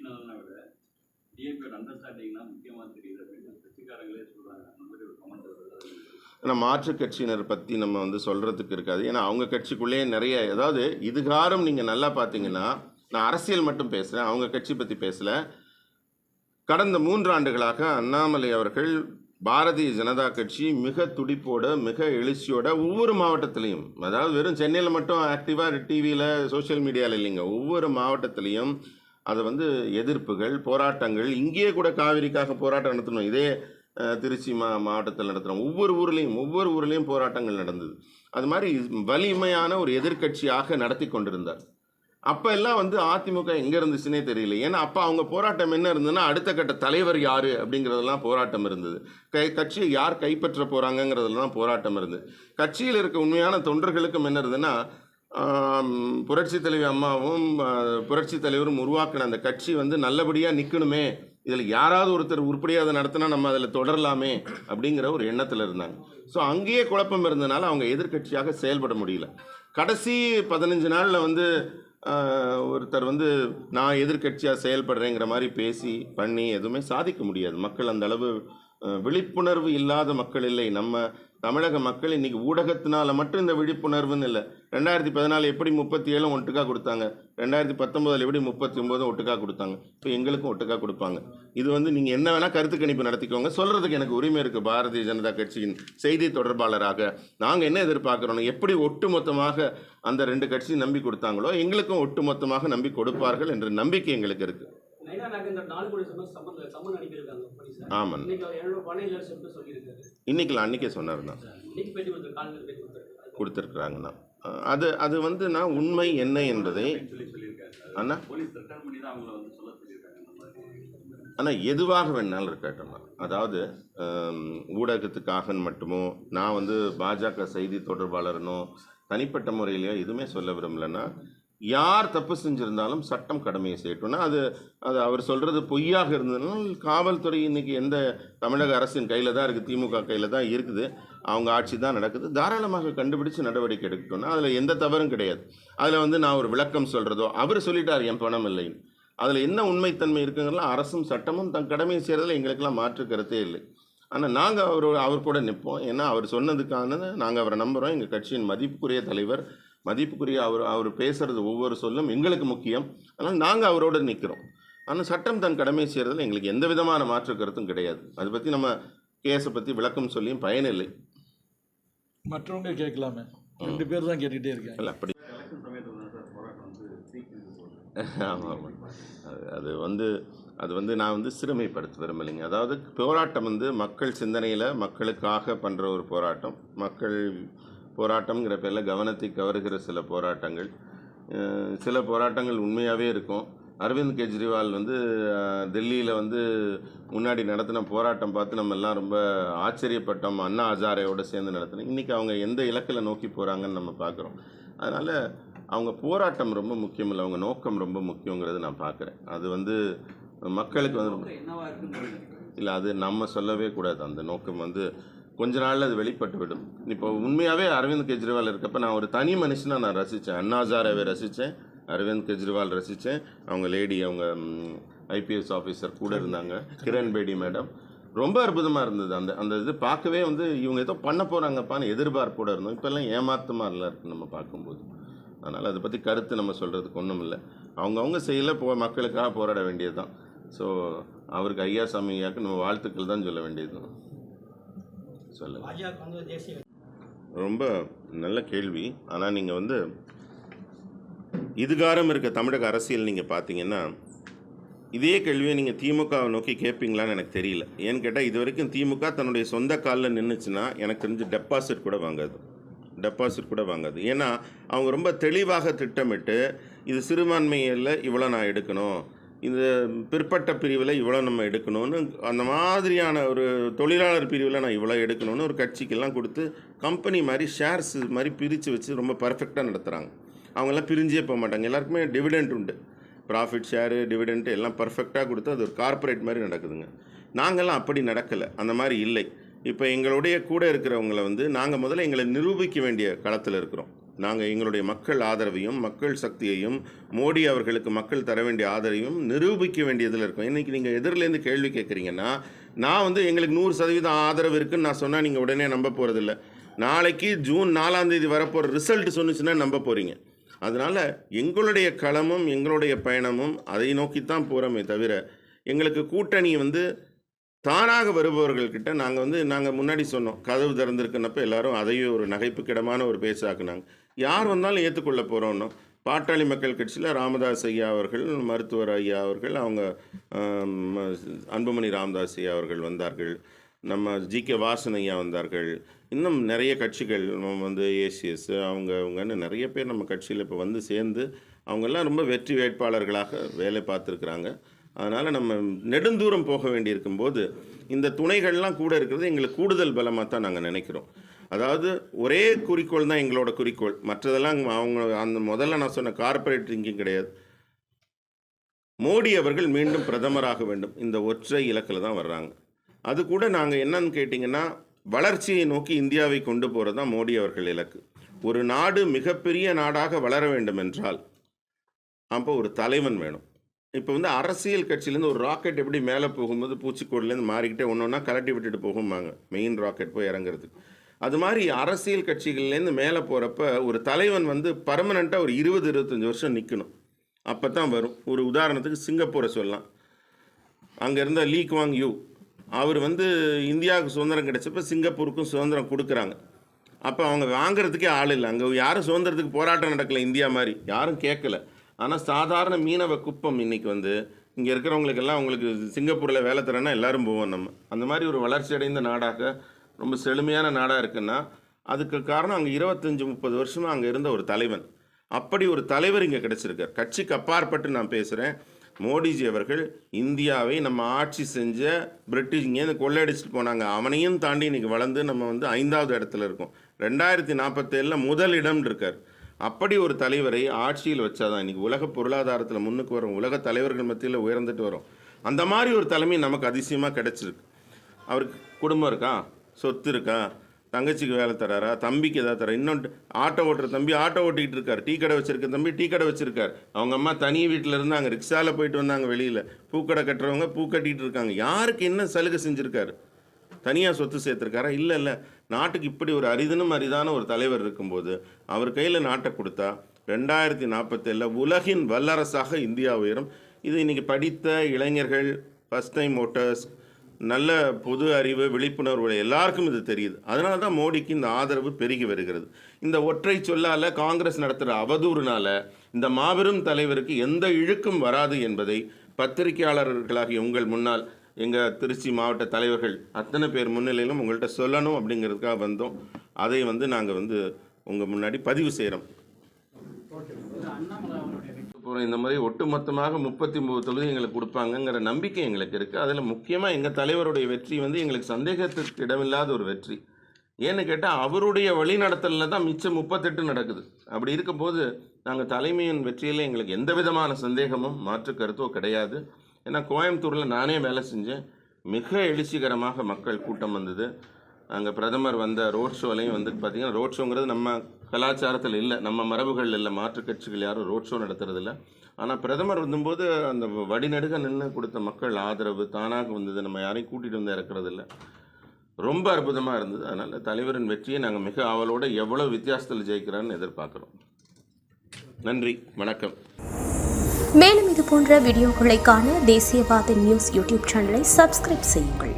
நலனை அண்டர்ஸ்டாண்டிங் தான் முக்கியமாக தெரியுது அப்படின்னு கட்சிக்காரங்களே சொல்கிறாங்க அந்த மாதிரி ஒரு கமெண்ட் வருது ஆனால் மாற்றுக் கட்சியினர் பற்றி நம்ம வந்து சொல்கிறதுக்கு இருக்காது. ஏன்னா அவங்க கட்சிக்குள்ளேயே நிறைய அதாவது இதுகாரம் நீங்கள் நல்லா பார்த்தீங்கன்னா நான் அரசியல் மட்டும் பேசுகிறேன் அவங்க கட்சி பற்றி பேசல. கடந்த மூன்று ஆண்டுகளாக அண்ணாமலை அவர்கள் பாரதிய ஜனதா கட்சி மிக துடிப்போட மிக எழுச்சியோட ஒவ்வொரு மாவட்டத்திலையும் அதாவது வெறும் சென்னையில் மட்டும் ஆக்டிவாக டிவியில் சோஷியல் மீடியாவில் இல்லைங்க ஒவ்வொரு மாவட்டத்திலையும் அதை வந்து எதிர்ப்புகள் போராட்டங்கள். இங்கேயே கூட காவிரிக்காக போராட்டம் நடத்தணும். இதே திருச்சி மா மாவட்டத்தில் நடத்துகிறோம் ஒவ்வொரு ஊர்லேயும் ஒவ்வொரு ஊர்லேயும் போராட்டங்கள் நடந்தது. அது மாதிரி வலிமையான ஒரு எதிர்க்கட்சியாக நடத்தி கொண்டிருந்தார். அப்போ எல்லாம் வந்து அதிமுக எங்கே இருந்துச்சுன்னே தெரியல. ஏன்னா அப்போ அவங்க போராட்டம் என்ன இருந்ததுன்னா அடுத்த கட்ட தலைவர் யார் அப்படிங்கிறதெல்லாம் போராட்டம் இருந்தது. கை கட்சியை யார் கைப்பற்ற போகிறாங்கங்கிறதுலாம் போராட்டம் இருந்தது. கட்சியில் இருக்க உண்மையான தொண்டர்களுக்கும் என்ன இருந்ததுன்னா புரட்சி தலைவி அம்மாவும் புரட்சி தலைவரும் உருவாக்கின அந்த கட்சி வந்து நல்லபடியாக நிற்கணுமே இதில் யாராவது ஒருத்தர் உருப்படியாக அதை நடத்தினா நம்ம அதில் தொடரலாமே அப்படிங்கிற ஒரு எண்ணத்தில் இருந்தாங்க. ஸோ அங்கேயே குழப்பம் இருந்தனால அவங்க எதிர்க்கட்சியாக செயல்பட முடியல. கடைசி பதினஞ்சு நாளில் வந்து ஒருத்தர் வந்து நான் எதிர்க்கட்சியாக செயல்படுறேங்கிற மாதிரி பேசி பண்ணி எதுவுமே சாதிக்க முடியாது. மக்கள் அந்த அளவு விழிப்புணர்வு இல்லாத மக்கள் இல்லை. நம்ம தமிழக மக்கள் இன்னைக்கு ஊடகத்தினால மட்டும் இந்த விழிப்புணர்வுன்னு இல்லை. ரெண்டாயிரத்தி பதினாலு எப்படி முப்பத்தி ஏழும் ஒட்டுக்கா கொடுத்தாங்க? ரெண்டாயிரத்தி பத்தொம்போதில் எப்படி முப்பத்தி ஒம்போதும் ஒட்டுக்கா கொடுத்தாங்க? இப்போ எங்களுக்கும் ஒட்டுக்கா கொடுப்பாங்க. இது வந்து நீங்கள் என்ன வேணால் கருத்து கணிப்பு நடத்திக்கோங்க. சொல்கிறதுக்கு எனக்கு உரிமை இருக்குது பாரதிய ஜனதா கட்சியின் செய்தி தொடர்பாளராக. நாங்கள் என்ன எதிர்பார்க்குறோம் எப்படி ஒட்டுமொத்தமாக அந்த ரெண்டு கட்சி நம்பி கொடுத்தாங்களோ எங்களுக்கும் ஒட்டுமொத்தமாக நம்பி கொடுப்பார்கள் என்ற நம்பிக்கை எங்களுக்கு இருக்குது ஆமாம் இன்னைக்கு அவர் எழுநூறு பணம் இல்லை சொல்லிட்டு சொல்லியிருக்காரு. இன்னைக்கு அன்றைக்கே சொன்னார் தான் இன்னைக்கு பேட்டி கொடுத்துரு காலையில் பேட்டி கொடுத்துருக்காரு கொடுத்துருக்குறாங்கண்ணா. அது அது வந்து நான் உண்மை என்ன என்பதை அண்ணா. ஆனால் எதுவாக வேணாலும் இருக்கட்டும் அதாவது ஊடகத்துக்காக மட்டுமோ நான் வந்து பாஜக செய்தி தொடர்பாளரனோ தனிப்பட்ட முறையிலையோ எதுவுமே சொல்ல விரும்பலைன்னா யார் தப்பு செஞ்சுருந்தாலும் சட்டம் கடமையை செய்யட்டும்னா அது அது அவர் சொல்கிறது பொய்யாக இருந்ததுனால் காவல்துறை இன்னைக்கு எந்த தமிழக அரசின் கையில் தான் இருக்குது திமுக கையில் தான் இருக்குது. அவங்க ஆட்சி தான் நடக்குது. தாராளமாக கண்டுபிடிச்சு நடவடிக்கை எடுக்கணும்னா அதில் எந்த தவறும் கிடையாது. அதில் வந்து நான் ஒரு விளக்கம் சொல்கிறதோ அவர் சொல்லிட்டார் என் பணம் இல்லைன்னு. அதில் என்ன உண்மைத்தன்மை இருக்குங்கிறதுல அரசும் சட்டமும் தன் கடமையை செய்கிறதுல எங்களுக்கெல்லாம் மாற்று கருத்தே இல்லை. ஆனால் நாங்கள் அவரோட அவர் கூட நிற்போம் ஏன்னா அவர் சொன்னதுக்கானது நாங்கள் அவரை நம்புகிறோம் எங்கள் கட்சியின் மதிப்புக்குரிய தலைவர் மதிப்புக்குரிய அவர் அவர் பேசுகிறது ஒவ்வொரு சொல்லும் எங்களுக்கு முக்கியம். அதனால் நாங்கள் அவரோட நிற்கிறோம் ஆனால் சட்டம் தன் கடமையை செய்கிறதுல எங்களுக்கு எந்த விதமான மாற்று கருத்தும் கிடையாது. அதை பற்றி நம்ம கேஸை பற்றி விளக்கம் சொல்லியும் பயனில்லை. மற்றவங்க கேட்கலாமே. ரெண்டு பேர் தான் கேட்டுக்கிட்டே இல்லை அப்படி. ஆமாம் ஆமாம் அது அது வந்து அது வந்து நான் வந்து சிறுமைப்படுத்த விரும்பலைங்க. அதாவது போராட்டம் வந்து மக்கள் சிந்தனையில் மக்களுக்காக பண்ணுற ஒரு போராட்டம். மக்கள் போராட்டம்ங்கிற பேரில் கவனத்தை கவருகிற சில போராட்டங்கள். சில போராட்டங்கள் உண்மையாகவே இருக்கும். அரவிந்த் கெஜ்ரிவால் வந்து டெல்லியில் வந்து முன்னாடி நடத்தின போராட்டம் பார்த்து நம்ம எல்லாம் ரொம்ப ஆச்சரியப்பட்டோம். அண்ணா ஹசாரேயோட சேர்ந்து நடத்தினோம் இன்றைக்கி அவங்க எந்த இலக்கில் நோக்கி போகிறாங்கன்னு நம்ம பார்க்குறோம். அதனால் அவங்க போராட்டம் ரொம்ப முக்கியம் இல்லை. அவங்க நோக்கம் ரொம்ப முக்கியங்கிறது நான் பார்க்குறேன். அது வந்து மக்களுக்கு வந்து இல்லை அது நம்ம சொல்லவே கூடாது. அந்த நோக்கம் வந்து கொஞ்ச நாளில் அது வெளிப்பட்டு விடும் இப்போ உண்மையாகவே அரவிந்த் கெஜ்ரிவால் இருக்கப்ப நான் ஒரு தனி மனுஷனாக நான் ரசித்தேன் அண்ணாசாராவை ரசித்தேன் அரவிந்த் கெஜ்ரிவால் ரசித்தேன் அவங்க லேடி அவங்க ஐபிஎஸ் ஆஃபீஸர் கூட இருந்தாங்க. கிரண் பேடி மேடம். ரொம்ப அற்புதமாக இருந்தது. அந்த அந்த இது பார்க்கவே வந்து இவங்க ஏதோ பண்ண போகிறாங்கப்பான்னு எதிர்பார்ப்போடு இருந்தோம். இப்போல்லாம் ஏமாத்தமாக இல்லை நம்ம பார்க்கும்போது. அதனால் அதை பற்றி கருத்து நம்ம சொல்கிறதுக்கு ஒன்றும் இல்லை. அவங்கவுங்க செய்யல போ மக்களுக்காக போராட வேண்டியது தான் ஸோ அவருக்கு ஐயா சாமியாக்கு நம்ம வாழ்த்துக்கள் தான் சொல்ல வேண்டியது தான் சொல்லுங்கள் பாஜக வந்து தேசிய ரொம்ப நல்ல கேள்வி. ஆனால் நீங்கள் வந்து இதுகாரம் இருக்க தமிழக அரசியல் நீங்கள் பார்த்தீங்கன்னா இதே கேள்வியை நீங்கள் திமுகவை நோக்கி கேட்பீங்களான்னு எனக்கு தெரியல. ஏன்னு கேட்டால் இது வரைக்கும் திமுக தன்னுடைய சொந்த காலில் நின்றுச்சுன்னா எனக்கு தெரிஞ்சு டெபாசிட் கூட வாங்காது. டெபாசிட் கூட வாங்காது. ஏன்னா அவங்க ரொம்ப தெளிவாக திட்டமிட்டு இது சிறுபான்மையில் இவ்வளோ நான் எடுக்கணும் இந்த பிற்பட்ட பிரிவில் இவ்வளோ நம்ம எடுக்கணும்னு அந்த மாதிரியான ஒரு தொழிலாளர் பிரிவில் நான் இவ்வளோ எடுக்கணும்னு ஒரு கட்சிக்கெல்லாம் கொடுத்து கம்பெனி மாதிரி ஷேர்ஸ் மாதிரி பிரித்து வச்சு ரொம்ப பர்ஃபெக்டாக நடத்துகிறாங்க அவங்கெல்லாம் பிரிஞ்சே போக மாட்டாங்க. எல்லாருக்குமே டிவிடெண்ட் உண்டு. ப்ராஃபிட் ஷேரு டிவிடெண்ட்டு எல்லாம் பர்ஃபெக்டாக கொடுத்து அது ஒரு கார்ப்பரேட் மாதிரி நடக்குதுங்க. நாங்கள்லாம் அப்படி நடக்கலை. அந்த மாதிரி இல்லை. இப்போ எங்களுடைய கூட இருக்கிறவங்கள வந்து நாங்கள் முதல்ல எங்களை நிரூபிக்க வேண்டிய களத்தில் இருக்கிறோம். நாங்கள் எங்களுடைய மக்கள் ஆதரவையும் மக்கள் சக்தியையும் மோடி அவர்களுக்கு மக்கள் தர வேண்டிய ஆதரவையும் நிரூபிக்க வேண்டியதில் இருக்கும். இன்றைக்கி நீங்கள் எதிரிலேருந்து கேள்வி கேட்குறீங்கன்னா நான் வந்து எங்களுக்கு நூறு சதவீதம் ஆதரவு இருக்குன்னு நான் சொன்னால் நீங்கள் உடனே நம்ப போகிறதில்ல நாளைக்கு ஜூன் நாலாம் தேதி வரப்போகிற ரிசல்ட் சொன்னுச்சுன்னா நம்ப போகிறீங்க அதனால் எங்களுடைய களமும் எங்களுடைய பயணமும் அதை நோக்கித்தான் போகிறோமே தவிர எங்களுக்கு கூட்டணி வந்து தானாக வருபவர்கள்கிட்ட நாங்கள் வந்து நாங்கள் முன்னாடி சொன்னோம். கதவு திறந்திருக்குன்னப்ப எல்லாரும் அதையும் ஒரு நகைப்புக்கிடமான ஒரு பேச்சாக்குனாங்க யார் வந்தாலும் ஏற்றுக்கொள்ள போகிறோம்னா பாட்டாளி மக்கள் கட்சியில் ராமதாஸ் ஐயா அவர்கள் மருத்துவர் ஐயா அவர்கள் அவங்க அன்புமணி ராமதாஸ் ஐயா அவர்கள் வந்தார்கள். நம்ம ஜி கே வாசன் ஐயா வந்தார்கள். இன்னும் நிறைய கட்சிகள் வந்து ஏசிஎஸ் அவங்க அவங்கன்னு நிறைய பேர் நம்ம கட்சியில் இப்போ வந்து சேர்ந்து அவங்கெல்லாம் ரொம்ப வெற்றி வேட்பாளர்களாக வேலை பார்த்துருக்குறாங்க. அதனால் நம்ம நெடுந்தூரம் போக வேண்டியிருக்கும் போது இந்த துணைகள்லாம் கூட இருக்கிறது எங்களுக்கு கூடுதல் பலமாக தான் நாங்கள் நினைக்கிறோம். அதாவது ஒரே குறிக்கோள் தான் எங்களோட குறிக்கோள். மற்றதெல்லாம் அவங்க அந்த முதல்ல நான் சொன்ன கார்பரேட் திங்கிங் கிடையாது. மோடி அவர்கள் மீண்டும் பிரதமராக வேண்டும். இந்த ஒற்றை இலக்கில் தான் வர்றாங்க. அது கூட நாங்கள் என்னன்னு கேட்டிங்கன்னா வளர்ச்சியை நோக்கி இந்தியாவை கொண்டு போகிறது தான் மோடி அவர்கள் இலக்கு. ஒரு நாடு மிகப்பெரிய நாடாக வளர வேண்டும் என்றால் அப்போ ஒரு தலைவன் வேணும். இப்போ வந்து அரசியல் கட்சியிலேருந்து ஒரு ராக்கெட் எப்படி மேலே போகும்போது பூச்சிக்கோடுலேருந்து மாறிக்கிட்டே ஒன்று ஒன்றா கலட்டி விட்டுட்டு போகும்பாங்க. மெயின் ராக்கெட் போய் இறங்குறதுக்கு. அது மாதிரி அரசியல் கட்சிகள்லேருந்து மேலே போகிறப்ப ஒரு தலைவன் வந்து பர்மனெண்ட்டாக ஒரு இருபது இருபத்தஞ்சி வருஷம் நிற்கணும் அப்போ தான் வரும். ஒரு உதாரணத்துக்கு சிங்கப்பூரை சொல்லலாம். அங்கே இருந்த லீக் வாங் யூ அவர் வந்து இந்தியாவுக்கு சுதந்திரம் கிடைச்சப்ப சிங்கப்பூருக்கும் சுதந்திரம் கொடுக்குறாங்க. அப்போ அவங்க வாங்குறதுக்கே ஆள் இல்லை. அங்கே யாரும் சுதந்திரத்துக்கு போராட்டம் நடக்கல இந்தியா மாதிரி. யாரும் கேட்கல. ஆனால் சாதாரண மீனவ குப்பம் இன்றைக்கி வந்து இங்கே இருக்கிறவங்களுக்கெல்லாம் அவங்களுக்கு சிங்கப்பூரில் வேலை தரேன்னா எல்லாரும் போவோம் நம்ம. அந்த மாதிரி ஒரு வளர்ச்சி அடைந்த நாடாக ரொம்ப செழுமையான நாடாக இருக்குன்னா அதுக்கு காரணம் அங்கே இருபத்தஞ்சி முப்பது வருஷமாக அங்கே இருந்த ஒரு தலைவன். அப்படி ஒரு தலைவர் இங்கே கிடச்சிருக்கார். கட்சிக்கு அப்பாற்பட்டு நான் பேசுகிறேன் மோடிஜி அவர்கள் இந்தியாவை நம்ம ஆட்சி செஞ்ச பிரிட்டிஷ் இங்கேருந்து கொள்ளையடிச்சிட்டு போனாங்க. அவனையும் தாண்டி இன்றைக்கி வளர்ந்து நம்ம வந்து ஐந்தாவது இடத்துல இருக்கோம். ரெண்டாயிரத்தி நாற்பத்தேழில் முதல் இடம் இருக்கார். அப்படி ஒரு தலைவரை ஆட்சியில் வச்சாதான் இன்றைக்கி உலக பொருளாதாரத்தில் முன்னுக்கு வரும். உலக தலைவர்கள் மத்தியில் உயர்ந்துட்டு வரும். அந்த மாதிரி ஒரு தலைமை நமக்கு அதிசயமாக கிடைச்சிருக்கு. அவருக்கு குடும்பம் இருக்கா? சொத்து இருக்கா? தங்கச்சிக்கு வேலை தராரா? தம்பிக்கு ஏதாவது தரா? இன்னொன்று ஆட்டோ ஓட்டுற தம்பி ஆட்டோ ஓட்டிகிட்டு இருக்கார். டீ கடை வச்சிருக்க தம்பி டீ கடை வச்சிருக்கார். அவங்க அம்மா தனி வீட்டில் இருந்தாங்க ரிக்ஷாவில் போயிட்டு வந்தாங்க வெளியில். பூக்கடை கட்டுறவங்க பூ கட்டிகிட்டு இருக்காங்க. யாருக்கு என்ன சலுகை செஞ்சுருக்காரு? தனியாக சொத்து சேர்த்துருக்காரா? இல்லை இல்லை. நாட்டுக்கு இப்படி ஒரு அரிதனும் அரிதான ஒரு தலைவர் இருக்கும்போது அவர் கையில் நாட்டை கொடுத்தா ரெண்டாயிரத்தி நாற்பத்தேழில் உலகின் வல்லரசாக இந்தியா உயரும். இது இன்றைக்கி படித்த இளைஞர்கள் ஃபஸ்ட் டைம் ஓட்டர்ஸ் நல்ல பொது அறிவு விழிப்புணர்வு எல்லாருக்கும் இது தெரியுது. அதனால தான் மோடிக்கு இந்த ஆதரவு பெருகி வருகிறது. இந்த ஒற்றை சொல்லால் காங்கிரஸ் நடத்துகிற அவதூறுனால இந்த மாபெரும் தலைவருக்கு எந்த இழுக்கும் வராது என்பதை பத்திரிகையாளர்களாகிய உங்கள் முன்னால் எங்கள் திருச்சி மாவட்ட தலைவர்கள் அத்தனை பேர் முன்னிலையிலும் உங்கள்கிட்ட சொல்லணும் அப்படிங்கிறதுக்காக வந்தோம். அதை வந்து நாங்கள் வந்து உங்கள் முன்னாடி பதிவு செய்கிறோம் அப்புறம் இந்த மாதிரி ஒட்டுமொத்தமாக முப்பத்தி ஒம்பது தொகுதி எங்களுக்கு கொடுப்பாங்கங்கிற நம்பிக்கை எங்களுக்கு இருக்குது அதில் முக்கியமாக எங்கள் தலைவருடைய வெற்றி வந்து எங்களுக்கு சந்தேகத்திற்கு இடமில்லாத ஒரு வெற்றி. ஏன்னு கேட்டால் அவருடைய வழிநடத்தலில் தான் மிச்சம் முப்பத்தெட்டு நடக்குது. அப்படி இருக்கும்போது நாங்கள் தலைமையின் வெற்றியில் எங்களுக்கு எந்த விதமான சந்தேகமும் மாற்று கருத்தோ கிடையாது. ஏன்னா கோயம்புத்தூரில் நானே வேலை செஞ்சேன். மிக எழுச்சிகரமாக மக்கள் கூட்டம் வந்தது. அங்கே பிரதமர் வந்த ரோட் ஷோலையும் வந்து பார்த்திங்கன்னா ரோட் ஷோங்கிறது நம்ம கலாச்சாரத்தில் இல்லை. நம்ம மரபுகள் இல்லை. மாற்றுக் கட்சிகள் யாரும் ரோட் ஷோ நடத்துறதில்ல. ஆனால் பிரதமர் வந்தபோது அந்த வடிநடுக நின்று கொடுத்த மக்கள் ஆதரவு தானாக வந்தது. நம்ம யாரையும் கூட்டிகிட்டு வந்து இறக்குறதில்ல. ரொம்ப அற்புதமாக இருந்தது. அதனால் தலைவரின் வெற்றியை நாங்கள் மிக ஆவலோடு எவ்வளோ வித்தியாசத்தில் ஜெயிக்கிறான்னு எதிர்பார்க்குறோம். நன்றி. வணக்கம். மேலும் இது போன்ற வீடியோக்களை காண தேசியவாத நியூஸ் யூடியூப் சேனலை சப்ஸ்கிரைப் செய்யுங்கள்.